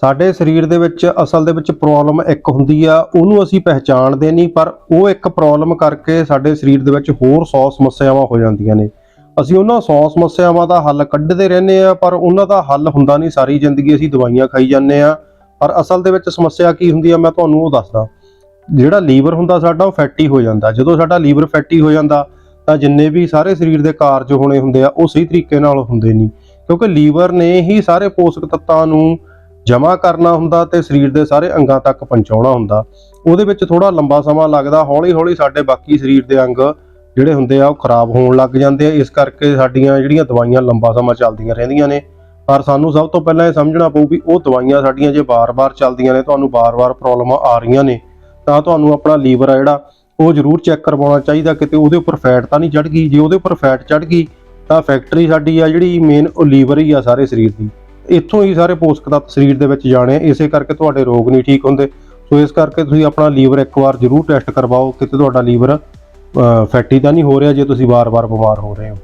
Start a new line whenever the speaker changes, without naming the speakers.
ਸਾਡੇ ਸਰੀਰ ਦੇ ਵਿੱਚ ਅਸਲ ਦੇ ਵਿੱਚ ਪ੍ਰੋਬਲਮ ਇੱਕ ਹੁੰਦੀ ਆ, ਉਹਨੂੰ ਅਸੀਂ ਪਹਿਚਾਣਦੇ ਨਹੀਂ, ਪਰ ਉਹ ਇੱਕ ਪ੍ਰੋਬਲਮ ਕਰਕੇ ਸਾਡੇ ਸਰੀਰ ਦੇ ਵਿੱਚ ਹੋਰ 100 ਸਮੱਸਿਆਵਾਂ ਹੋ ਜਾਂਦੀਆਂ ਨੇ। ਅਸੀਂ ਉਹਨਾਂ 100 ਸਮੱਸਿਆਵਾਂ ਦਾ ਹੱਲ ਕੱਢਦੇ ਰਹਿੰਦੇ ਆ, ਪਰ ਉਹਨਾਂ ਦਾ ਹੱਲ ਹੁੰਦਾ ਨਹੀਂ। ਸਾਰੀ ਜ਼ਿੰਦਗੀ ਅਸੀਂ ਦਵਾਈਆਂ ਖਾਈ ਜਾਂਦੇ ਆ। ਪਰ ਅਸਲ ਦੇ ਵਿੱਚ ਸਮੱਸਿਆ ਕੀ ਹੁੰਦੀ ਆ, ਮੈਂ ਤੁਹਾਨੂੰ ਉਹ ਦੱਸਦਾ। ਜਿਹੜਾ ਲੀਵਰ ਹੁੰਦਾ ਸਾਡਾ, ਉਹ ਫੈਟੀ ਹੋ ਜਾਂਦਾ। ਜਦੋਂ ਸਾਡਾ ਲੀਵਰ ਫੈਟੀ ਹੋ ਜਾਂਦਾ, ਤਾਂ ਜਿੰਨੇ ਵੀ ਸਾਰੇ ਸਰੀਰ ਦੇ ਕਾਰਜ ਹੋਣੇ ਹੁੰਦੇ ਆ, ਉਹ ਸਹੀ ਤਰੀਕੇ ਨਾਲ ਹੁੰਦੇ ਨਹੀਂ। ਕਿਉਂਕਿ ਲੀਵਰ ਨੇ ਹੀ ਸਾਰੇ ਪੋਸ਼ਕ ਤੱਤਾਂ ਨੂੰ ਜਮ੍ਹਾਂ ਕਰਨਾ ਹੁੰਦਾ ਤੇ ਸਰੀਰ ਦੇ ਸਾਰੇ ਅੰਗਾਂ ਤੱਕ ਪਹੁੰਚਾਉਣਾ ਹੁੰਦਾ। ਉਹਦੇ ਵਿੱਚ ਥੋੜਾ ਲੰਬਾ ਸਮਾਂ ਲੱਗਦਾ ਹੌਲੀ ਹੌਲੀ ਸਾਡੇ ਬਾਕੀ ਸਰੀਰ ਦੇ ਅੰਗ ਜਿਹੜੇ ਹੁੰਦੇ ਆ, ਉਹ ਖਰਾਬ ਹੋਣ ਲੱਗ ਜਾਂਦੇ ਆ। ਇਸ ਕਰਕੇ ਸਾਡੀਆਂ ਜਿਹੜੀਆਂ ਦਵਾਈਆਂ ਲੰਬਾ ਸਮਾਂ ਚੱਲਦੀਆਂ ਰਹਿੰਦੀਆਂ ਨੇ। ਪਰ ਸਾਨੂੰ ਸਭ ਤੋਂ ਪਹਿਲਾਂ ਇਹ ਸਮਝਣਾ ਪਊ ਵੀ ਉਹ ਦਵਾਈਆਂ ਸਾਡੀਆਂ ਜੇ ਬਾਰ-ਬਾਰ ਚੱਲਦੀਆਂ ਨੇ, ਤੁਹਾਨੂੰ ਬਾਰ-ਬਾਰ ਪ੍ਰੋਬਲਮਾਂ ਆ ਰਹੀਆਂ ਨੇ, ਤਾਂ ਤੁਹਾਨੂੰ ਆਪਣਾ ਲੀਵਰ ਆ ਜਿਹੜਾ, ਉਹ ਜ਼ਰੂਰ ਚੈੱਕ ਕਰਵਾਉਣਾ ਚਾਹੀਦਾ। ਕਿਤੇ ਉਹਦੇ ਉੱਪਰ ਫੈਟ ਤਾਂ ਨਹੀਂ ਚੜ ਗਈ। ਜੇ ਉਹਦੇ ਉੱਪਰ ਫੈਟ ਚੜ ਗਈ, ਤਾਂ ਫੈਕਟਰੀ ਸਾਡੀ ਆ ਜਿਹੜੀ ਮੇਨ ਉਹ ਲੀਵਰ ਹੀ ਆ ਸਾਰੇ ਸਰੀਰ ਦੀ। ਇੱਥੋਂ ਹੀ ਸਾਰੇ ਪੋਸ਼ਕ ਤੱਤ ਸਰੀਰ ਦੇ ਵਿੱਚ ਜਾਣੇ ਇਸੇ ਕਰਕੇ ਤੁਹਾਡੇ ਰੋਗ ਨਹੀਂ ਠੀਕ ਹੁੰਦੇ। ਸੋ ਇਸ ਕਰਕੇ ਤੁਸੀਂ ਆਪਣਾ ਲੀਵਰ ਇੱਕ ਵਾਰ ਜ਼ਰੂਰ ਟੈਸਟ ਕਰਵਾਓ, ਕਿਤੇ ਤੁਹਾਡਾ ਲੀਵਰ ਫੈਟੀ ਤਾਂ ਨਹੀਂ ਹੋ ਰਿਹਾ ਜੇ ਤੁਸੀਂ ਵਾਰ-ਵਾਰ ਬਿਮਾਰ ਹੋ ਰਹੇ ਹੋ।